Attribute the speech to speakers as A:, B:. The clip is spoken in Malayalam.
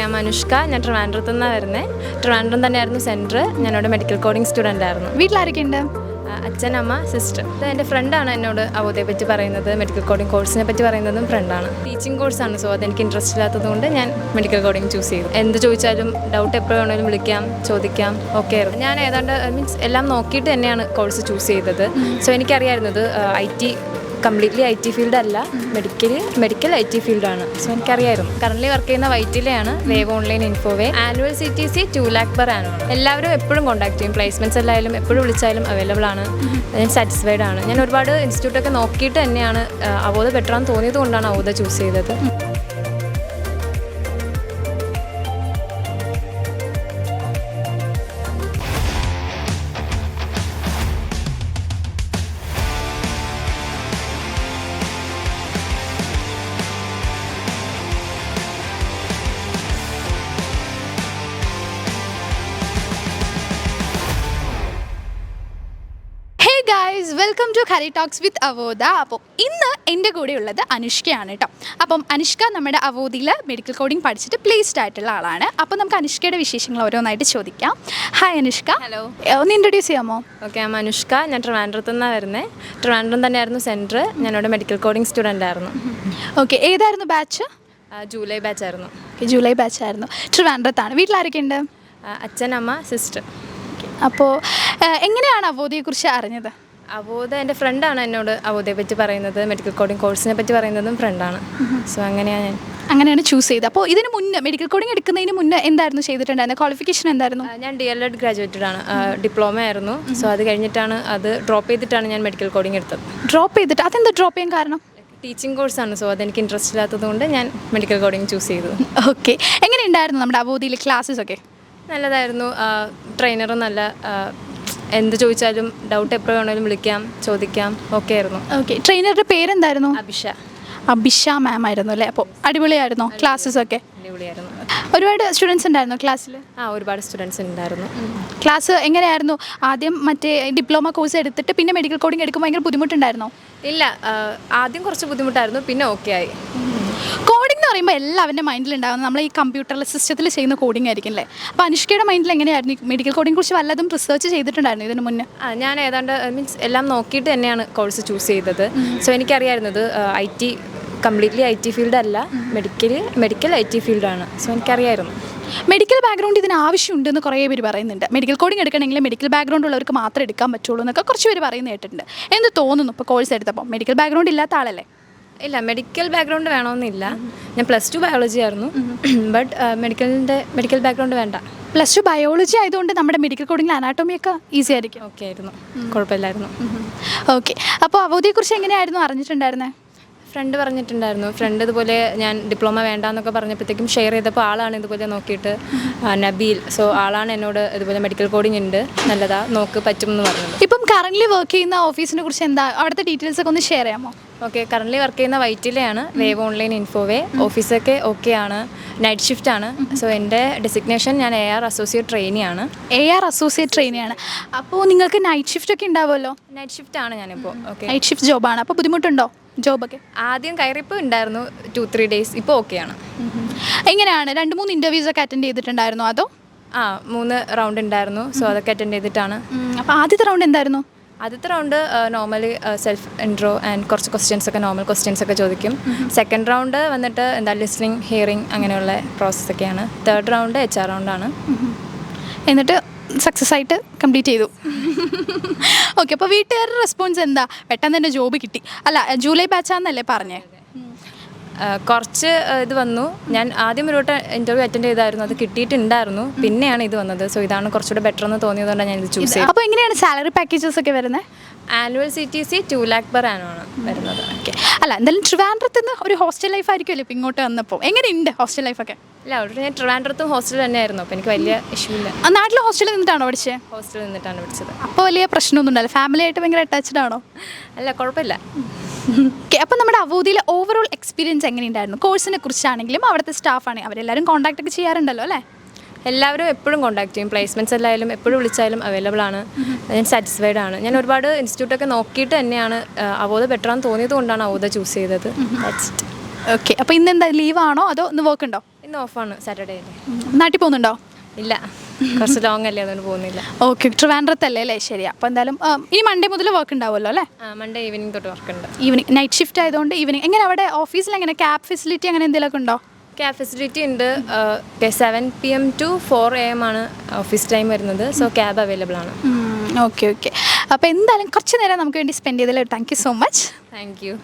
A: ഞാൻ അനുഷ്ക ഞാൻ ട്രിവാൻഡ്രത്ത് നിന്നാണ് വരുന്നത് ട്രിവാൻഡ്രം തന്നെയായിരുന്നു സെന്റർ ഞാനവിടെ മെഡിക്കൽ കോഡിംഗ് സ്റ്റുഡന്റ് ആയിരുന്നു.
B: വീട്ടിലാരൊക്കെ ഉണ്ട്
A: അച്ഛൻ അമ്മ സിസ്റ്റർ എന്റെ ഫ്രണ്ടാണ് എന്നോട് അവധയെ പറ്റി പറയുന്നത്. മെഡിക്കൽ കോഡിംഗ് കോഴ്സിനെ പറ്റി പറയുന്നതും ഫ്രണ്ടാണ് ടീച്ചിങ് കോഴ്സാണ് സോ അതെനിക്ക് ഇൻട്രസ്റ്റ് ഇല്ലാത്തതുകൊണ്ട് ഞാൻ മെഡിക്കൽ കോഡിംഗ് ചൂസ് ചെയ്തു. എന്ത് ചോദിച്ചാലും ഡൗട്ട് എപ്പോൾ വേണമെങ്കിലും വിളിക്കാം ചോദിക്കാം ഓക്കെ ആയിരുന്നു. ഞാൻ ഏതാണ്ട് മീൻസ് എല്ലാം നോക്കിയിട്ട് തന്നെയാണ് കോഴ്സ് ചൂസ് ചെയ്തത്. So എനിക്കറിയായിരുന്നത് I T completely I T field അല്ല മെഡിക്കൽ മെഡിക്കൽ ഐ ടി ഫീൽഡാണ്. സോ എനിക്കറിയായിരുന്നു. കറന്റ് വർക്ക് ചെയ്യുന്ന വൈറ്റിലെയാണ് Wave Online Infoway. Annual C T C two lakh per annual എല്ലാവരും എപ്പോഴും കോൺടാക്ട് ചെയ്യും. പ്ലേസ്മെന്റ്സ് എല്ലായാലും എപ്പോഴും വിളിച്ചാലും അവൈലബിൾ ആണ്. ഞാൻ സാറ്റിസ്ഫൈഡ് ആണ്. ഞാൻ ഒരുപാട് ഇൻസ്റ്റിറ്റ്യൂട്ടൊക്കെ നോക്കിയിട്ട് തന്നെയാണ് അവോധ ബെറ്ററാന്ന് തോന്നിയത് കൊണ്ടാണ് അവോധ ചൂസ് ചെയ്തത്.
B: Welcome to Hari talks with Avodha അപ്പോൾ ഇന്ന് എന്റെ കൂടെ ഉള്ളത് അനുഷ്കയാണ് കേട്ടോ അപ്പം അനുഷ്ക നമ്മുടെ അവോദിയിൽ മെഡിക്കൽ കോഡിംഗ് പഠിച്ചിട്ട് പ്ലേസ്ഡ് ആയിട്ടുള്ള ആളാണ്. അപ്പോൾ നമുക്ക് അനുഷ്കയുടെ വിശേഷങ്ങൾ ഓരോന്നായിട്ട് ചോദിക്കാം. ഹായ് അനുഷ്ക.
A: ഹലോ
B: ഒന്ന് ഇൻട്രൊഡ്യൂസ് ചെയ്യാമോ?
A: ഓക്കെ ഞാൻ അനുഷ്ക. ഞാൻ ട്രിവാൻഡ്രത്ത് നിന്നാണ് വരുന്നത് ട്രിവാൻഡ്രം തന്നെയായിരുന്നു സെന്റർ ഞാനിവിടെ മെഡിക്കൽ കോഡിംഗ് സ്റ്റുഡന്റ് ആയിരുന്നു.
B: ഓക്കെ ഏതായിരുന്നു ബാച്ച്
A: ജൂലൈ ബാച്ച് ആയിരുന്നു.
B: ഓക്കെ ജൂലൈ ബാച്ച് ആയിരുന്നു. ട്രിവാൻഡ്രത്താണ്. വീട്ടിലാരൊക്കെ ഉണ്ട്
A: അച്ഛൻ അമ്മ സിസ്റ്റർ
B: അപ്പോൾ എങ്ങനെയാണ് അവോദിയെക്കുറിച്ച് അറിഞ്ഞത്?
A: അവോധ എന്റെ ഫ്രണ്ടാണ് എന്നോട് അവോധയെ പറ്റി പറയുന്നത്. മെഡിക്കൽ കോഡിംഗ് കോഴ്സിനെ പറ്റി പറയുന്നതും ഫ്രണ്ടാണ്. സോ അങ്ങനെയാണ് ഞാൻ.
B: അങ്ങനെയാണ് ചൂസ് ചെയ്തത്. അപ്പോൾ ഇതിന് മുന്നേ മെഡിക്കൽ കോഡിംഗ് എടുക്കുന്നതിന് മുന്നേ എന്തായിരുന്നു ചെയ്തിട്ടുണ്ടായിരുന്നത്? ക്വാളിഫിക്കേഷൻ എന്തായിരുന്നു?
A: ഞാൻ ഡി എൽ എഡ് ഗ്രാജുവേറ്റഡ് ആണ്. ഡിപ്ലോമ ആയിരുന്നു. സോ അത് കഴിഞ്ഞിട്ടാണ് അത് ഡ്രോപ്പ് ചെയ്തിട്ടാണ് ഞാൻ മെഡിക്കൽ കോഡിംഗ് എടുത്തത്.
B: ഡ്രോപ്പ് ചെയ്തിട്ട്. അതെന്താ ഡ്രോപ്പ് ചെയ്യാൻ കാരണം?
A: ടീച്ചിങ് കോഴ്സാണ് സോ അതെനിക്ക് ഇൻട്രസ്റ്റ് ഇല്ലാത്തത് കൊണ്ട് ഞാൻ മെഡിക്കൽ കോഡിംഗ് ചൂസ് ചെയ്തു.
B: ഓക്കെ എങ്ങനെ ഉണ്ടായിരുന്നു നമ്മുടെ അവധിയിൽ ക്ലാസ്സസ് ഒക്കെ?
A: നല്ലതായിരുന്നു. ട്രെയിനറും നല്ല എന്ത് ചോദിച്ചാലും ഡൗട്ട് എപ്പോൾ വേണമെങ്കിലും വിളിക്കാം ചോദിക്കാം ഒക്കെ ആയിരുന്നു.
B: ഓക്കെ ട്രെയിനറുടെ പേരെന്തായിരുന്നു?
A: അഭിഷ.
B: അഭിഷ മാം ആയിരുന്നു അല്ലേ? അപ്പോൾ അടിപൊളിയായിരുന്നു ക്ലാസ്സസ് ഒക്കെ?
A: അടിപൊളിയായിരുന്നു.
B: ഒരുപാട് സ്റ്റുഡൻസ് ഉണ്ടായിരുന്നു ക്ലാസ്സിൽ
A: ആ ഒരുപാട് സ്റ്റുഡൻസ് ഉണ്ടായിരുന്നു.
B: ക്ലാസ് എങ്ങനെയായിരുന്നു? ആദ്യം മറ്റേ ഡിപ്ലോമ കോഴ്സ് എടുത്തിട്ട് പിന്നെ മെഡിക്കൽ കോഡിംഗ് എടുക്കുമ്പോൾ ഭയങ്കര ബുദ്ധിമുട്ടുണ്ടായിരുന്നോ?
A: ഇല്ല ആദ്യം കുറച്ച് ബുദ്ധിമുട്ടായിരുന്നു പിന്നെ ഓക്കെ ആയി.
B: പറയുമ്പോൾ എല്ലാം മൈൻഡിൽ ഉണ്ടാകുന്നത് നമ്മൾ ഈ കമ്പ്യൂട്ടർ സിസ്റ്റത്തിൽ ചെയ്യുന്ന കോഡിംഗ് ആയിരിക്കും അല്ലേ അപ്പോൾ അനുഷ്കയുടെ മൈൻഡിൽ എങ്ങനെയായിരുന്നു മെഡിക്കൽ കോഡിംഗ് കുറിച്ച് വല്ലതും റിസർച്ച് ചെയ്തിട്ടുണ്ടായിരുന്നു ഇതിന് മുന്നേ?
A: ആ ഞാൻ ഏതാണ്ട് മീൻസ് എല്ലാം നോക്കിയിട്ട് തന്നെയാണ് കോഴ്സ് ചൂസ് ചെയ്തത്. So എനിക്കറിയായിരുന്നത് I T completely I T field അല്ല മെഡിക്കൽ മെഡിക്കൽ ഐ ടി ഫീൽഡാണ് സോ എനിക്കറിയായിരുന്നു.
B: മെഡിക്കൽ ബാക്ക്ഗ്രൗണ്ട് ഇതിന് ആവശ്യമുണ്ടെന്ന് കുറേ പേര് പറയുന്നുണ്ട്. മെഡിക്കൽ കോഡിംഗ് എടുക്കണമെങ്കിൽ മെഡിക്കൽ ബാക്ക്ഗ്രൗണ്ട് ഉള്ളവർക്ക് മാത്രമേ എടുക്കാൻ പറ്റുള്ളൂ എന്നൊക്കെ കുറച്ച് പേര് പറയുന്ന കേട്ടിട്ടുണ്ട്. എന്ത് തോന്നുന്നു ഇപ്പോൾ കോഴ്സ് എടുത്തപ്പോൾ മെഡിക്കൽ ബാക്ക്ഗ്രൗണ്ട് ഇല്ലാത്ത ആളല്ലേ?
A: ഇല്ല മെഡിക്കൽ ബാക്ക്ഗ്രൗണ്ട് വേണമെന്നില്ല. ഞാൻ പ്ലസ് ടു ബയോളജി ആയിരുന്നു. ബട്ട് മെഡിക്കലിന്റെ മെഡിക്കൽ ബാക്ക്ഗ്രൗണ്ട് വേണ്ട.
B: പ്ലസ് ടു ബയോളജി ആയതുകൊണ്ട് നമ്മുടെ മെഡിക്കൽ കോഡിംഗിൽ അനാട്ടോമി ഒക്കെ ഈസി ആയിരിക്കും.
A: ഓക്കെ ആയിരുന്നു. കുഴപ്പമില്ലായിരുന്നു.
B: ഓക്കെ അപ്പോൾ അവധിയെക്കുറിച്ച് എങ്ങനെയായിരുന്നു അറിഞ്ഞിട്ടുണ്ടായിരുന്നത്
A: ഫ്രണ്ട് പറഞ്ഞിട്ടുണ്ടായിരുന്നു. ഫ്രണ്ട് ഇതുപോലെ ഞാൻ ഡിപ്ലോമ വേണ്ടാന്നൊക്കെ പറഞ്ഞപ്പോഴത്തേക്കും ഷെയർ ചെയ്തപ്പോൾ ആളാണ് ഇതുപോലെ നോക്കിയിട്ട് നബീൽ. സോ ആളാണ് എന്നോട് ഇതുപോലെ മെഡിക്കൽ കോഡിംഗ് ഉണ്ട്. നല്ലതാ നോക്ക് പറ്റുമെന്ന് പറഞ്ഞത്.
B: ഇപ്പം കറന്റ് വർക്ക് ചെയ്യുന്ന ഓഫീസിനെ കുറിച്ച് എന്താ? അവിടുത്തെ ഡീറ്റെയിൽസ് ഒക്കെ ഒന്ന് ഷെയർ ചെയ്യാമോ?
A: ഓക്കെ കറന്റ് വർക്ക് ചെയ്യുന്ന വൈറ്റിലെയാണ്. വേവ് ഓൺലൈൻ ഇൻഫോവേ ഓഫീസൊക്കെ ഓക്കെ ആണ്. നൈറ്റ് ഷിഫ്റ്റ് ആണ്. സോ എന്റെ ഡെസിഗ്നേഷൻ ഞാൻ എ ആർ അസോസിയേറ്റ് ട്രെയിനിയാണ്
B: എ ആർ അസോസിയേറ്റ് ട്രെയിനിയാണ് അപ്പോൾ നിങ്ങൾക്ക് നൈറ്റ് ഷിഫ്റ്റ് ഒക്കെ ഉണ്ടാവുമല്ലോ?
A: നൈറ്റ് ഷിഫ്റ്റ് ആണ് ഞാനിപ്പോൾ ഓക്കെ
B: നൈറ്റ് ഷിഫ്റ്റ് ജോബാണ് അപ്പോൾ ബുദ്ധിമുട്ടുണ്ടോ ജോബൊക്കെ
A: ആദ്യം കയറിയപ്പോൾ ഉണ്ടായിരുന്നു ടു ത്രീ ഡേയ്സ് ഇപ്പോൾ ഓക്കെയാണ്
B: എങ്ങനെയാണ്? രണ്ട് മൂന്ന് ഇന്റർവ്യൂസ് ഒക്കെ അറ്റൻഡ് ചെയ്തിട്ടുണ്ടായിരുന്നോ അതോ?
A: ആ മൂന്ന് റൗണ്ട് ഉണ്ടായിരുന്നു. സോ അതൊക്കെ അറ്റൻഡ് ചെയ്തിട്ടാണ്.
B: അപ്പോൾ ആദ്യത്തെ റൗണ്ട് എന്തായിരുന്നു?
A: ആദ്യത്തെ round normally self intro and കുറച്ച് ക്വസ്റ്റ്യൻസ് ഒക്കെ നോർമൽ ക്വസ്റ്റ്യൻസ് ഒക്കെ ചോദിക്കും. സെക്കൻഡ് റൗണ്ട് വന്നിട്ട് എന്താ ലിസ്ണിംഗ് ഹിയറിംഗ് അങ്ങനെയുള്ള പ്രോസസ്സ് ഒക്കെയാണ്. തേർഡ് റൗണ്ട് എച്ച് ആർ റൗണ്ടാണ്
B: എന്നിട്ട് സക്സസ് ആയിട്ട് കംപ്ലീറ്റ് ചെയ്തു. ഓക്കെ അപ്പോൾ വീട്ടുകാരുടെ റെസ്പോൺസ് എന്താ? പെട്ടെന്ന് തന്നെ ജോബ് കിട്ടി. അല്ല ജൂലൈ ബാച്ചാന്നല്ലേ പറഞ്ഞേ?
A: കുറച്ച് ഇത് വന്നു. ഞാൻ ആദ്യം ഒരു വട്ടം ഇന്റർവ്യൂ അറ്റൻഡ് ചെയ്തായിരുന്നു. അത് കിട്ടിയിട്ടുണ്ടായിരുന്നു. പിന്നെയാണ് ഇത് വന്നത്. സോ ഇതാണ് കുറച്ചുകൂടെ ബെറ്റർ എന്ന് തോന്നിയതുകൊണ്ടാണ് ഞാൻ ഇത് ചൂസ് ചെയ്തത്.
B: അപ്പോൾ എങ്ങനെയാണ് സാലറി പാക്കേജസ് ഒക്കെ വരുന്നത്
A: annual C T C two lakh per ആനുമാണ് വരുന്നത്.
B: ഓക്കെ അല്ല എന്തായാലും ട്രിവാൻഡ്രത്ത് നിന്ന് ഒരു ഹോസ്റ്റൽ ലൈഫ് ആയിരിക്കുമല്ലോ ഇപ്പോൾ ഇങ്ങോട്ട് വന്നപ്പോൾ എങ്ങനെയുണ്ട് ഹോസ്റ്റൽ ലൈഫൊക്കെ
A: ഇല്ല അവിടെ ഞാൻ ട്രിവാൻഡ്രത്തും ഹോസ്റ്റൽ തന്നെയായിരുന്നു. അപ്പോൾ എനിക്ക് വലിയ ഇഷ്യൂ ഇല്ല.
B: ആ നാട്ടിൽ ഹോസ്റ്റലിൽ നിന്നിട്ടാണോ പഠിച്ചത്
A: ഹോസ്റ്റലിൽ നിന്നിട്ടാണ് പഠിച്ചത്.
B: അപ്പോൾ വലിയ പ്രശ്നമൊന്നും ഉണ്ടല്ലോ ഫാമിലി ആയിട്ട് ഭയങ്കര അറ്റാച്ച്ഡ് ആണോ?
A: അല്ല കുഴപ്പമില്ല.
B: അപ്പോൾ നമ്മുടെ അവധിയിലെ ഓവറോൾ എക്സ്പീരിയൻസ് എങ്ങനെയുണ്ടായിരുന്നു? കോഴ്സിനെ കുറിച്ചാണെങ്കിലും അവിടുത്തെ സ്റ്റാഫാണെങ്കിൽ അവരെല്ലാവരും കോൺടാക്ട് ഒക്കെ ചെയ്യാറുണ്ടല്ലോ അല്ലേ?
A: എല്ലാവരും എപ്പോഴും കോൺടാക്ട് ചെയ്യും. പ്ലേസ്മെന്റ്സ് എല്ലായാലും എപ്പോഴും വിളിച്ചാലും അവൈലബിൾ ആണ്. ഞാൻ സാറ്റിസ്ഫൈഡ് ആണ്. ഞാൻ ഒരുപാട് ഇൻസ്റ്റിറ്റ്യൂട്ടൊക്കെ നോക്കിയിട്ട് തന്നെയാണ് അവോധ ബെറ്റർ ആണെന്ന് തോന്നിയത് കൊണ്ടാണ് അവോധ ചൂസ് ചെയ്തത്.
B: ഓക്കെ അപ്പോൾ ഇന്ന് എന്താ ലീവാണോ അതോ ഇന്ന് വർക്ക് ഉണ്ടോ?
A: ഇന്ന് ഓഫാണ് സാറ്റർഡേ
B: നാട്ടിൽ പോകുന്നുണ്ടോ?
A: ഇല്ല. കുറച്ച് ലോങ് അല്ലേ അതുകൊണ്ട് പോകുന്നില്ല.
B: ഓക്കെ ട്രിവാൻഡ്രത്തല്ലേ അല്ലേ? ശരി അപ്പോൾ എന്തായാലും ആ, ഇനി മൺഡേ മുതൽ വർക്ക് ഉണ്ടാവുമല്ലോ അല്ലേ?
A: മൺഡേ ഈവനിങ് തൊട്ട് വർക്ക് ഉണ്ട്.
B: ഈവനിങ് നൈറ്റ് ഷിഫ്റ്റ് ആയതുകൊണ്ട് ഈവനിങ് എങ്ങനെ അവിടെ ഓഫീസിൽ എങ്ങനെ? ക്യാബ് ഫെസിലിറ്റി അങ്ങനെ എന്തെങ്കിലുമൊക്കെ ഉണ്ടോ?
A: ക്യാബ് ഫെസിലിറ്റി ഉണ്ട്. Seven P M to four A M ആണ് ഓഫീസ് ടൈം വരുന്നത്. സോ ക്യാബ് അവൈലബിൾ ആണ്.
B: ഓക്കെ ഓക്കെ അപ്പോൾ എന്തായാലും കുറച്ച് നേരം നമുക്ക് വേണ്ടി സ്പെൻഡ് ചെയ്തതിൽ thank you so much
A: thank you